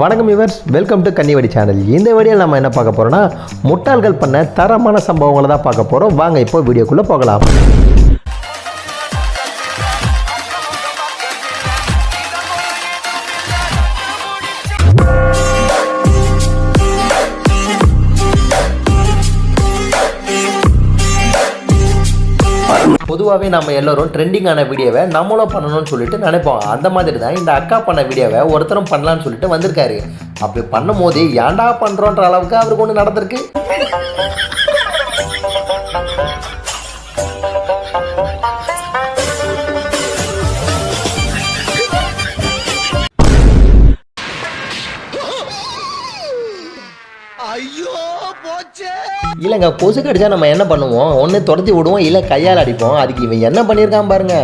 வணக்கம் இவர்ஸ் welcome to Kannivadi channel இந்த வீடியோவில் நம்ம என்ன பார்க்க போகிறோம்னா முட்டாள்கள் பண்ண தரமான சம்பவங்களை தான் பார்க்க போகிறோம் வாங்க இப்போ வீடியோக்குள்ளே போகலாம். பொதுவாகவே நம்ம எல்லோரும் ட்ரெண்டிங்கான வீடியோவை நம்மளும் பண்ணணும்னு சொல்லிட்டு நினைப்போம். அந்த மாதிரி தான் இந்த அக்கா பண்ண வீடியோவை ஒருத்தரும் பண்ணலான்னு சொல்லிட்டு வந்திருக்காரு. அப்படி பண்ணும் போது ஏன்டா பண்ணுறோன்ற அளவுக்கு அவருக்கு ஒன்று நடந்திருக்கு. ஐயோ! இல்லைங்க கொசு கடிச்சா நம்ம என்ன பண்ணுவோம்? ஒன்று துரத்தி விடுவோம் இல்லை கையால் அடிப்போம். அதுக்கு இவன் என்ன பண்ணியிருக்கான் பாருங்க.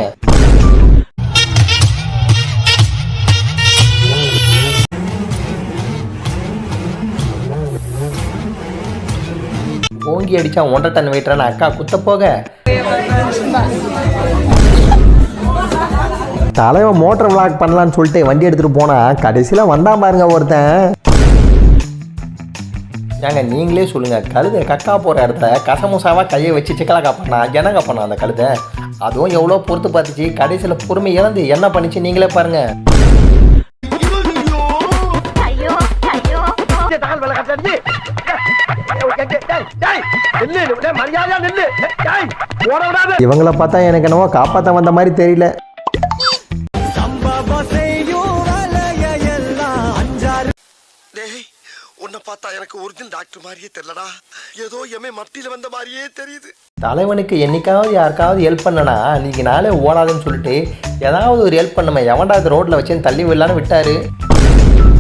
ஓங்கி அடிச்சா ஒன்றரை டன் வெயிட்டான அக்கா குத்த போக. தலைவன் மோட்டர் விளாக் பண்ணலான்னு சொல்லிட்டு வண்டி எடுத்துகிட்டு போனா கடைசியில் வந்தான் பாருங்க ஒருத்தன். ஏங்க நீங்களே சொல்லுங்க. கழுதை கக்கா போகிற இடத்துல கசமுசாவா கையை வச்சு சிக்கலா காப்பானா என்ன காப்பானா அந்த கழுதை? அதுவும் எவ்வளோ பொறுத்து பார்த்துச்சு கடைசியில் பொறுமை இழந்து என்ன பண்ணிச்சு நீங்களே பாருங்க. ஐயோ ஐயோ. இவங்கள பார்த்தா எனக்கு என்னவோ காப்பாற்ற வந்த மாதிரி தெரியல. உன்னை பார்த்தா எனக்கு ஒரிஜினல் டாக்டர் மாதிரியே தெரியலடா. ஏதோ எமே மத்தியில வந்த மாதிரியே தெரியுது. தலைவனுக்கு என்னைக்காவது யாருக்காவது ஹெல்ப் பண்ணனா நீங்க நாளே ஓடாதுன்னு சொல்லிட்டு ஏதாவது ஒரு ஹெல்ப் பண்ணுமே எவன்டா இது ரோட்ல வச்சு தள்ளி விடலான்னு விட்டாரு.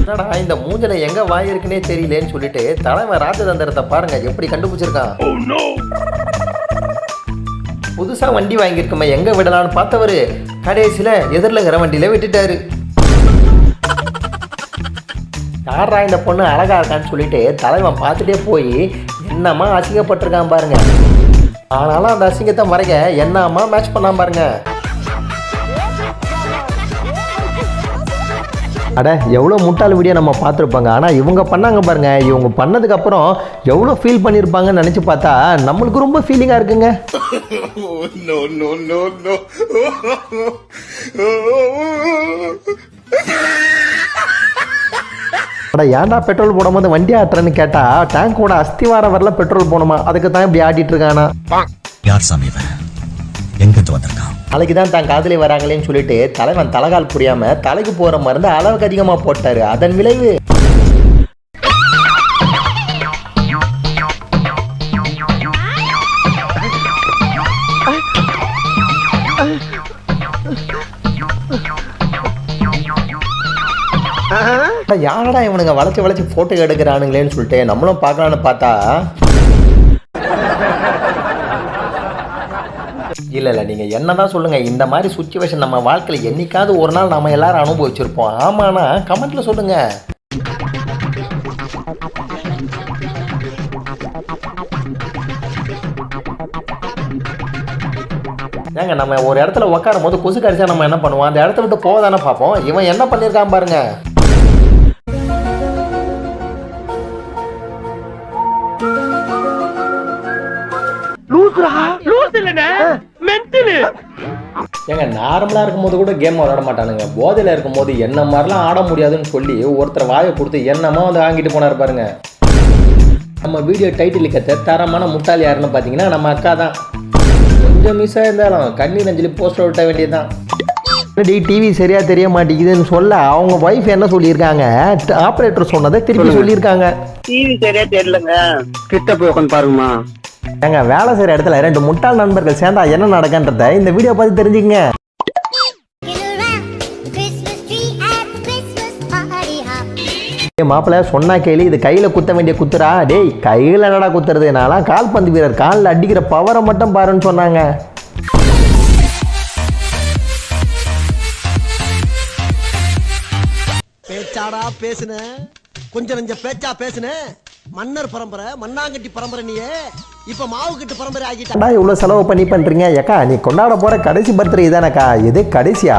என்னடா இந்த மூஞ்சில எங்க வாய் இருக்குன்னே தெரியலேன்னு சொல்லிட்டு தலைவன் ராஜதந்திரத்தை பாருங்க எப்படி கண்டுபிடிச்சிருக்கான். புதுசா வண்டி வாங்கியிருக்கோமே எங்க விடலான்னு பார்த்தவரு கடைசியில எதிரில் இருக்கிற வண்டியில விட்டுட்டாரு. யாரா இந்த பொண்ணு அழகா இருக்கான்னு சொல்லிட்டு தலைவன் பார்த்துட்டே போய் என்னம்மா அசிங்கப்பட்டிருக்கான் பாருங்க. ஆனாலும் அந்த அசிங்கத்தை மறைக்க என்னம்மா மேட்ச் பண்ணாம பாருங்க. அட எவ்வளோ முட்டாள் வீடியோ நம்ம பார்த்துருப்பாங்க. ஆனால் இவங்க பண்ணாங்க பாருங்க. இவங்க பண்ணதுக்கப்புறம் எவ்வளோ ஃபீல் பண்ணியிருப்பாங்கன்னு நினச்சி பார்த்தா நம்மளுக்கு ரொம்ப ஃபீலிங்காக இருக்குங்க. Oh, அட ஏன்டா பெட்ரோல் போடும்போது வண்டி ஆட்டுறேன்னு கேட்டா டேங்கோட அஸ்திவாரம் வரல பெட்ரோல் போகணுமா? அதுக்கு தான் இப்படி ஆட்டிட்டு இருக்கானா? யார் சாமி எங்கிருந்து வந்திருக்கான்? நாளைக்கு தான் தான் காதலி வராங்களேன்னு சொல்லிட்டு தலைவன் தலைகால் புரியாம தலைக்கு போற மருந்து அளவுக்கு அதிகமா போட்டாரு. அதன் விளைவு? ஆனால் யாரடா இவனுங்க வளைச்சி வளைச்சி ஃபோட்டோ எடுக்கிறானுங்களேன்னு சொல்லிட்டு நம்மளும் பார்க்கலான்னு பார்த்தா இல்லை இல்லை நீங்கள் என்ன தான் சொல்லுங்கள் இந்த மாதிரி சுச்சுவேஷன் நம்ம வாழ்க்கையில் என்றைக்காவது ஒரு நாள் நம்ம எல்லாரும் அனுபவிச்சிருப்போம். ஆமாண்ணா கமெண்ட்டில் சொல்லுங்கள் ஏங்க நம்ம ஒரு இடத்துல உட்காரும் போது கொசு கடிச்சா நம்ம என்ன பண்ணுவோம்? அந்த இடத்த விட்டு போதானே பார்ப்போம். இவன் என்ன பண்ணியிருக்கான் பாருங்க. ஏங்க நார்மலாக இருக்கும்போது கூட கேம் விளையாட மாட்டானுங்க. போதையில் இருக்கும்போது என்ன மாதிரிலாம் ஆட முடியாதுன்னு சொல்லி ஒருத்தர் வாயை கொடுத்து என்னமா வந்து வாங்கிட்டு போனார் பாருங்க. நம்ம வீடியோ டைட்டில் கத்த தரமான முட்டாள் யாருன்னு பார்த்தீங்கன்னா நம்ம அக்கா தான். கொஞ்சம் மிஸ் ஆயிருந்தாலும் கண்ணீர் அஞ்சலி போஸ்டர் விட்ட வேண்டியதுதான். டி டிவி சரியா தெரிய மாட்டேங்குதுன்னு சொல்ல அவங்க ஒய்ஃப் என்ன சொல்லியிருக்காங்க? ஆப்ரேட்டர் சொன்னதை திருப்பி சொல்லியிருக்காங்க. டிவி சரியா தெரியலங்க. கிட்ட போய் உட்காந்து பாருங்கம்மா. ஏங்க வேலை செய்கிற இடத்துல ரெண்டு முட்டாள் நண்பர்கள் சேர்ந்தா என்ன நடக்குன்றத இந்த வீடியோ பார்த்து தெரிஞ்சுக்கங்க. மாப்பிள்ள சொன்னா கேளு இது கையில குத்த வேண்டிய குத்துறா? டேய் கையில என்னடா குத்துறது? நான்லாம் கால்பந்து வீரர் காலில் அடிக்கிற பவரை மட்டும் பாருன்னு சொன்னாங்க. பேச்சாடா பேசுன. கொஞ்சம் நெஞ்ச பேச்சா பேசுன. மன்னர் பரம்பரை மண்ணாங்கட்டி பரம்பரை நீயே. இப்ப மாவு கட்டு பரம்பரை ஆகிட்ட இவ்வளோ செலவு பண்ணி பண்றீங்க. ஏக்கா நீ கொண்டாட போற கடைசி பர்த்டே இதானக்கா? இது கடைசியா?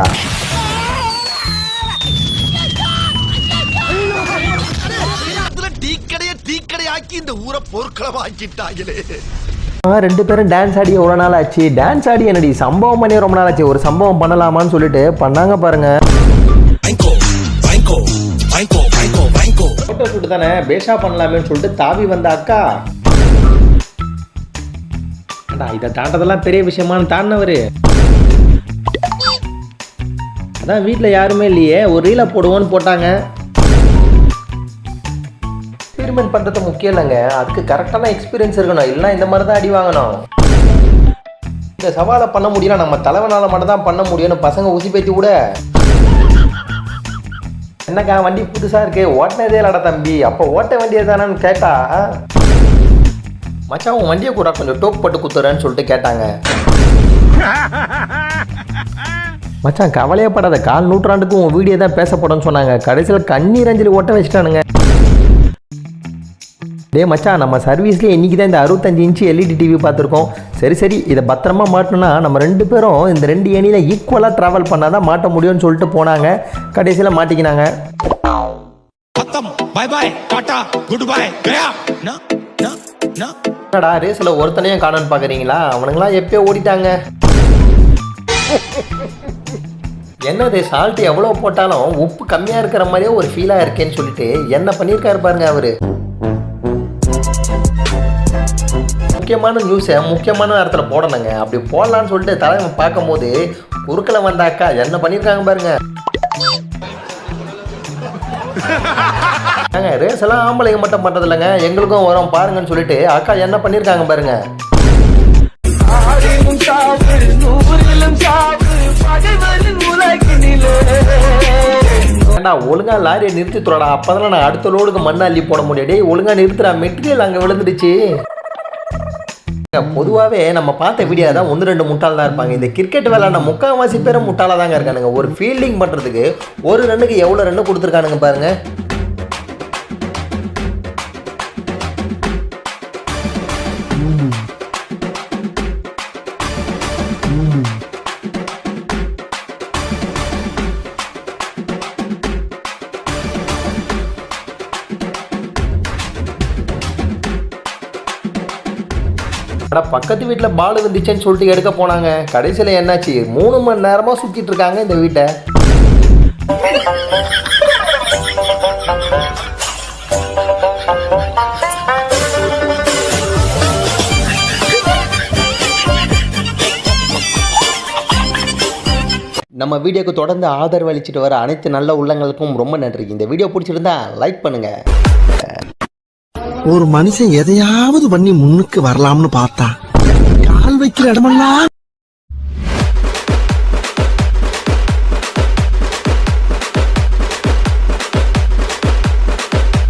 ஆக்கி இந்த ஊரை போர்க்களமாக்கிட்டாங்களே ஆ, ரெண்டு பேரும் டான்ஸ் ஆடி எவ்வளோ நாள் ஆச்சு. டான்ஸ் ஆடி என்னடி சம்பவம் பண்ணி ரொம்ப நாள் ஆச்சு. ஒரு சம்பவம் பண்ணலாமான்னு சொல்லிட்டு பண்ணாங்க பாருங்க. ஃபோட்டோ ஷூட் தானே பேஷா பண்ணலாமேன்னு சொல்லிட்டு தாவி வந்த அக்கா. இதை தாண்டதெல்லாம் பெரிய விஷயமான்னு தாண்டினவர். அதான் வீட்டில் யாருமே இல்லையே ஒரு ரீலை போடுவோன்னு போட்டாங்க. எக்ஸ்பெரிமெண்ட் பண்ணுறது முக்கியம் இல்லைங்க. அதுக்கு கரெக்டான எக்ஸ்பீரியன்ஸ் இருக்கணும். இல்லைன்னா இந்த மாதிரி தான் அடி வாங்கணும். இந்த சவாலை பண்ண முடியல நம்ம தலைவனால மட்டும் தான் பண்ண முடியும்னு பசங்க ஊசி பேத்தி கூட. என்னக்கா வண்டி புதுசாக இருக்கு? ஓட்டினதே இல்லடா தம்பி. அப்போ ஓட்ட வேண்டியது தானேன்னு கேட்டா மச்சா உன் வண்டியை கூட கொஞ்சம் டோக் போட்டு குத்துறேன்னு சொல்லிட்டு கேட்டாங்க. மச்சான் கவலையப்படாத கால் நூற்றாண்டுக்கு உன் வீடியோ தான் பேசப்படும்னு சொன்னாங்க. கடைசியில் கண்ணீர் அஞ்சலி ஓட்ட வச்சிட்டானுங்க. டே மச்சான் நம்ம சர்வீஸ்லேயே இன்றைக்கி தான் இந்த அறுபத்தஞ்சு இன்ச்சு எல்இடி டிவி பார்த்துருக்கோம். சரி சரி இதை பத்திரமா மாட்டணும்னா நம்ம ரெண்டு பேரும் இந்த ரெண்டு ஏணியில் ஈக்குவலாக ட்ராவல் பண்ணால் தான் மாட்ட முடியும்னு சொல்லிட்டு போனாங்க. கடைசியில் மாட்டிக்கினாங்க. Bye bye tata goodbye கயா என்னடா ரேஸில் ஒருத்தனையும் காணான்னு பார்க்குறீங்களா அவனுங்களாம் எப்பயோ ஓடிட்டாங்க. என்னது சால்ட் எவ்வளோ போட்டாலும் உப்பு கம்மியாக இருக்கிற மாதிரியே ஒரு ஃபீலாக இருக்கேன்னு சொல்லிட்டு என்ன பண்ணியிருக்காரு பாருங்க அவரு. முக்கியமான நியூஸை முக்கியமான நேரத்தில் போடணுங்க. அப்படி போடலான்னு சொல்லிட்டு தலைவன் பார்க்கும்போது குறுக்கில் வந்தாக்கா என்ன பண்ணியிருக்காங்க பாருங்க. ஏங்க ரேஸ் எல்லாம் ஆம்பளைங்க மட்டும் பண்றது இல்லைங்க எங்களுக்கும் வரும் பாருங்கன்னு சொல்லிட்டு அக்கா என்ன பண்ணியிருக்காங்க பாருங்க. ஏண்டா ஒழுங்கா லாரியை நிறுத்தி துறடா அப்பதான் நான் அடுத்த லோடுக்கு மண் அள்ளி போட முடியும். டேய் ஒழுங்கா நிறுத்துறா மெட்டீரியல் அங்கே விழுந்துடுச்சு. பொதுவாகவே நம்ம பார்த்த வீடியோ தான் ஒன்று ரெண்டு முட்டாள் தான் இருப்பாங்க. இந்த கிரிக்கெட் விளையாட முக்கால்வாசி பேரும் முட்டாளாக தாங்க இருக்கானுங்க. ஒரு ஃபீல்டிங் பண்ணுறதுக்கு ஒரு ரன்னுக்கு எவ்வளோ ரன்னு கொடுத்துருக்கானுங்க பாருங்க. அட பக்கத்து வீட்டில் பால் வந்துச்சுன்னு சொல்லிட்டு எடுக்க போனாங்க. கடைசியில் என்னாச்சு? மூணு மணி நேரமாக சுற்றிட்டு இருக்காங்க இந்த வீட்டை. நம்ம வீடியோக்கு தொடர்ந்து ஆதரவு அளிச்சுட்டு வர அனைத்து நல்ல உள்ளங்களுக்கும் ரொம்ப நன்றி. இந்த வீடியோ பிடிச்சிருந்தா லைக் பண்ணுங்கள் ஒரு மனுஷன் எதையாவது பண்ணி முன்னுக்கு வரலாம்னு பார்த்தா கால் வைக்கிற இடமெல்லாம்